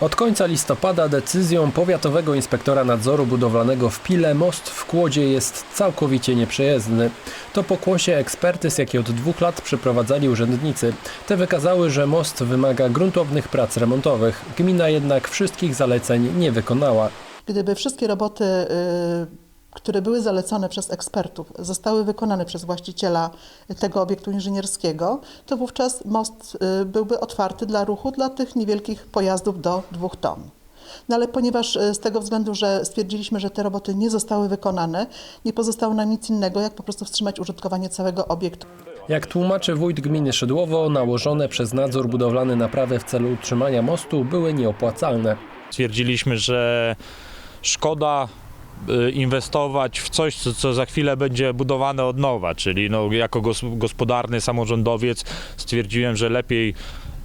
Od końca listopada decyzją powiatowego inspektora nadzoru budowlanego w Pile most w Kłodzie jest całkowicie nieprzejezdny. To pokłosie ekspertyz, jakie od dwóch lat przeprowadzali urzędnicy. Te wykazały, że most wymaga gruntownych prac remontowych. Gmina jednak wszystkich zaleceń nie wykonała. Gdyby wszystkie roboty, y, które były zalecone przez ekspertów, zostały wykonane przez właściciela tego obiektu inżynierskiego, to wówczas most y, byłby otwarty dla ruchu dla tych niewielkich pojazdów do dwóch ton. No ale ponieważ y, z tego względu, że stwierdziliśmy, że te roboty nie zostały wykonane, nie pozostało nam nic innego, jak po prostu wstrzymać użytkowanie całego obiektu. Jak tłumaczy wójt gminy Szydłowo, nałożone przez nadzór budowlany naprawy w celu utrzymania mostu były nieopłacalne. Stwierdziliśmy, że szkoda inwestować w coś, co, co za chwilę będzie budowane od nowa, czyli no, jako gos, gospodarny samorządowiec stwierdziłem, że lepiej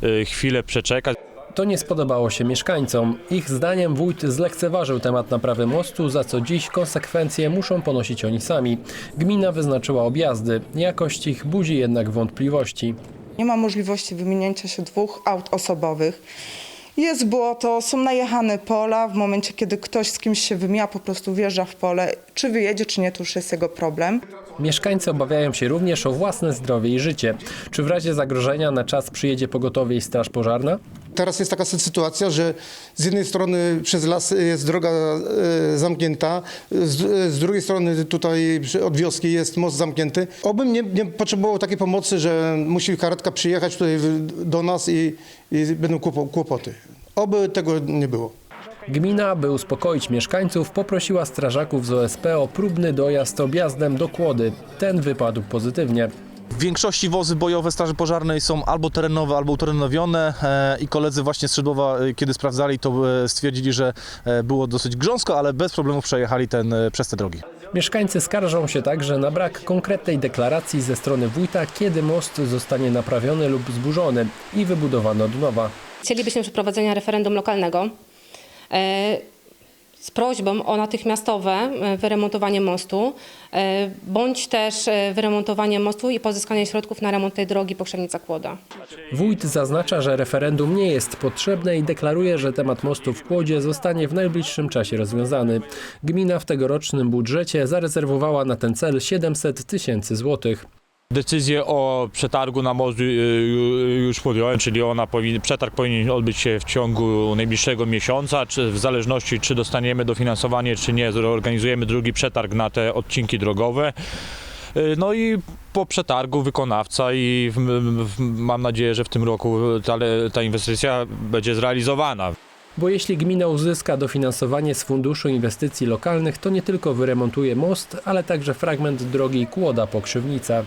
y, chwilę przeczekać. To nie spodobało się mieszkańcom. Ich zdaniem wójt zlekceważył temat naprawy mostu, za co dziś konsekwencje muszą ponosić oni sami. Gmina wyznaczyła objazdy. Jakość ich budzi jednak wątpliwości. Nie ma możliwości wymienięcia się dwóch aut osobowych. Jest błoto, są najechane pola. W momencie, kiedy ktoś z kimś się wymija, po prostu wjeżdża w pole. Czy wyjedzie, czy nie, to już jest jego problem. Mieszkańcy obawiają się również o własne zdrowie i życie. Czy w razie zagrożenia na czas przyjedzie pogotowie i straż pożarna? Teraz jest taka sytuacja, że z jednej strony przez las jest droga e, zamknięta, z, z drugiej strony tutaj od wioski jest most zamknięty. Obym nie, nie potrzebował takiej pomocy, że musi karetka przyjechać tutaj do nas i, i będą kłopo- kłopoty. Oby tego nie było. Gmina, by uspokoić mieszkańców, poprosiła strażaków z OSP o próbny dojazd objazdem do Kłody. Ten wypadł pozytywnie. W większości wozy bojowe Straży Pożarnej są albo terenowe, albo uterenowione e, i koledzy właśnie z Szydłowa, e, kiedy sprawdzali, to e, stwierdzili, że było dosyć grząsko, ale bez problemów przejechali ten, przez te drogi. Mieszkańcy skarżą się także na brak konkretnej deklaracji ze strony wójta, kiedy most zostanie naprawiony lub zburzony i wybudowany od nowa. Chcielibyśmy przeprowadzenia referendum lokalnego z prośbą o natychmiastowe e, wyremontowanie mostu, e, bądź też e, wyremontowanie mostu i pozyskanie środków na remont tej drogi Pokrzenica-Kłoda. Wójt zaznacza, że referendum nie jest potrzebne i deklaruje, że temat mostu w Kłodzie zostanie w najbliższym czasie rozwiązany. Gmina w tegorocznym budżecie zarezerwowała na ten cel 700 tysięcy złotych. Decyzję o przetargu na most y, y, już podjąłem, czyli ona powin, przetarg powinien odbyć się w ciągu najbliższego miesiąca, czy w zależności czy dostaniemy dofinansowanie, czy nie, zorganizujemy drugi przetarg na te odcinki drogowe. Y, No i po przetargu wykonawca i mam nadzieję, że w tym roku ta, ta inwestycja będzie zrealizowana. Bo jeśli gmina uzyska dofinansowanie z Funduszu Inwestycji Lokalnych, to nie tylko wyremontuje most, ale także fragment drogi Kłoda-Pokrzywnica.